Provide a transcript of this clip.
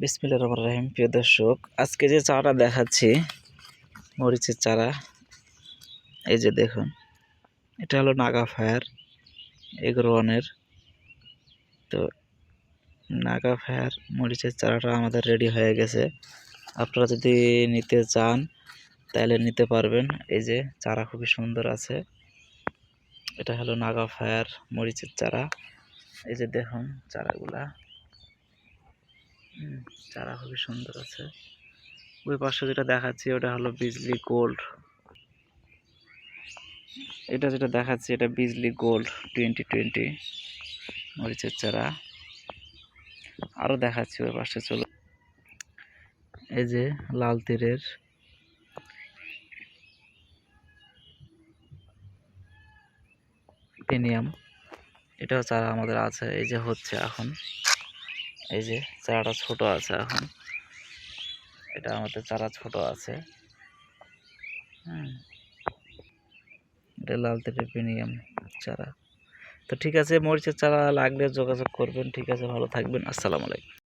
বিসমিল্লা রহমান রাহিম। প্রিয় দর্শক, আজকে যে চারাটা দেখাচ্ছি, মরিচের চারা, এই যে দেখুন, এটা হলো নাগা ফায়ার, এগ্রোয়ানের। তো নাগা ফায়ার মরিচের চারাটা আমাদের রেডি হয়ে গেছে। আপনারা যদি নিতে চান, তাহলে নিতে পারবেন। এই যে চারা খুবই সুন্দর আছে। এটা হলো নাগা ফায়ার মরিচের চারা। এই যে দেখুন, চারাগুলা। চারা খুবই সুন্দর আছে। ওই পাশে যেটা দেখাচ্ছি, ওটা হলো বিজলি গোল্ড। এটা যেটা দেখাচ্ছি, এটা বিজলি গোল্ড টোয়েন্টি টোয়েন্টি মরিচের চারা। আরও দেখাচ্ছি ওই পাশে, চলো। এই যে লাল তীরের। পেনিয়াম এটাও চারা আমাদের আছে, এই যে হচ্ছে এখন। এই যে চারাটা ছোট আছে এখন। এটা আমাদের চারা ছোট আছে। হ্যাঁ এটা লাল প্রিমিয়াম চারা। তো ঠিক আছে, মরিচের চারা লাগলে যোগাযোগ করবেন। ঠিক আছে, ভালো থাকবেন। আসসালামু আলাইকুম।